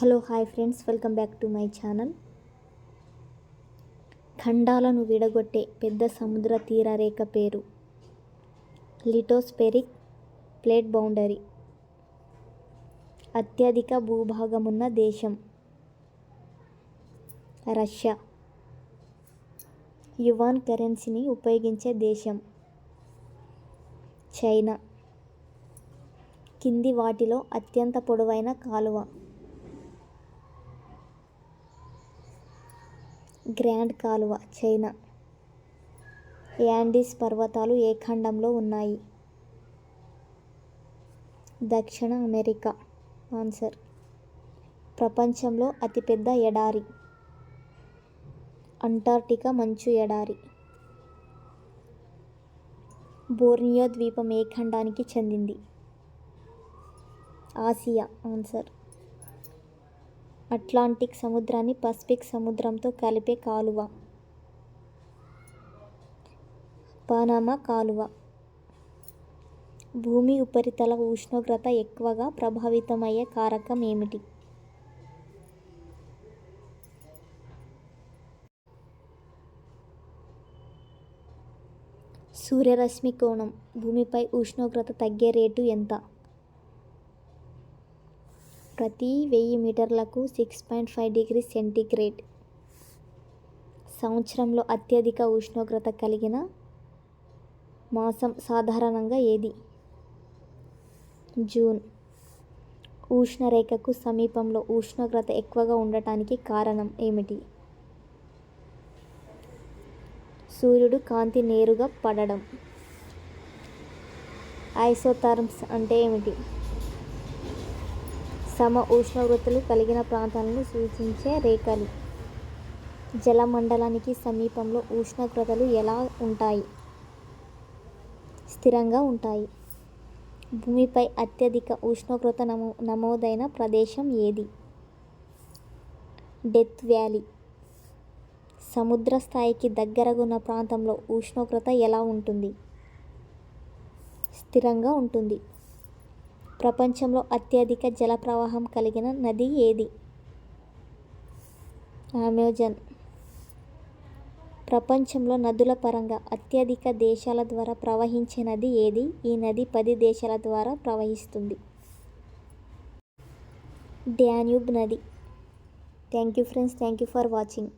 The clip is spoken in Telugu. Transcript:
Hello hi friends. Welcome back to my channel. ఖండాలను విడగొట్టే పెద్ద సముద్ర తీర రేఖ పేరు. Lithospheric plate boundary. అత్యధిక భూభాగమున్న దేశం. రష్యా. యువాన్ కరెన్సీని ఉపయోగించే దేశం. చైనా. కింది వాటిలో అత్యంత పొడవైన కాలువ. గ్రాండ్ కాలువ చైనా. యాండీస్ పర్వతాలు ఏ ఖండంలో ఉన్నాయి? దక్షిణ అమెరికా. ఆన్సర్. ప్రపంచంలో అతిపెద్ద ఎడారి. అంటార్టికా మంచు ఎడారి. బోర్నియో ద్వీపం ఏ ఖండానికి చెందింది? ఆసియా. ఆన్సర్. అట్లాంటిక్ సముద్రాన్ని పసిఫిక్ సముద్రంతో కలిపే కాలువ. పానామా కాలువ. భూమి ఉపరితల ఉష్ణోగ్రత ఎక్కువగా ప్రభావితమయ్యే కారకం ఏమిటి? సూర్యరశ్మి కోణం. భూమిపై ఉష్ణోగ్రత తగ్గే రేటు ఎంత? ప్రతి వెయ్యి మీటర్లకు six point five degree centigrade. సంవత్సరంలో అత్యధిక ఉష్ణోగ్రత కలిగిన మాసం సాధారణంగా ఏది? జూన్. ఉష్ణరేఖకు సమీపంలో ఉష్ణోగ్రత ఎక్కువగా ఉండటానికి కారణం ఏమిటి? సూర్యుడు కాంతి నేరుగా పడడం. ఐసోథర్మ్స్ అంటే ఏమిటి? సమ ఉష్ణోగ్రతలు కలిగిన ప్రాంతాలను సూచించే రేఖలు. జలమండలానికి సమీపంలో ఉష్ణోగ్రతలు ఎలా ఉంటాయి? స్థిరంగా ఉంటాయి. భూమిపై అత్యధిక ఉష్ణోగ్రత నమో నమోదైన ప్రదేశం ఏది? Death Valley. సముద్ర స్థాయికి దగ్గరగా ఉన్న ప్రాంతంలో ఉష్ణోగ్రత ఎలా ఉంటుంది? స్థిరంగా ఉంటుంది. ప్రపంచంలో అత్యధిక జల ప్రవాహం కలిగిన నది ఏది? అమెజాన్. ప్రపంచంలో నదుల పరంగా అత్యధిక దేశాల ద్వారా ప్రవహించే నది ఏది? ఈ నది పది దేశాల ద్వారా ప్రవహిస్తుంది. డ్యాన్యూబ్ నది. Thank you friends thank you for watching.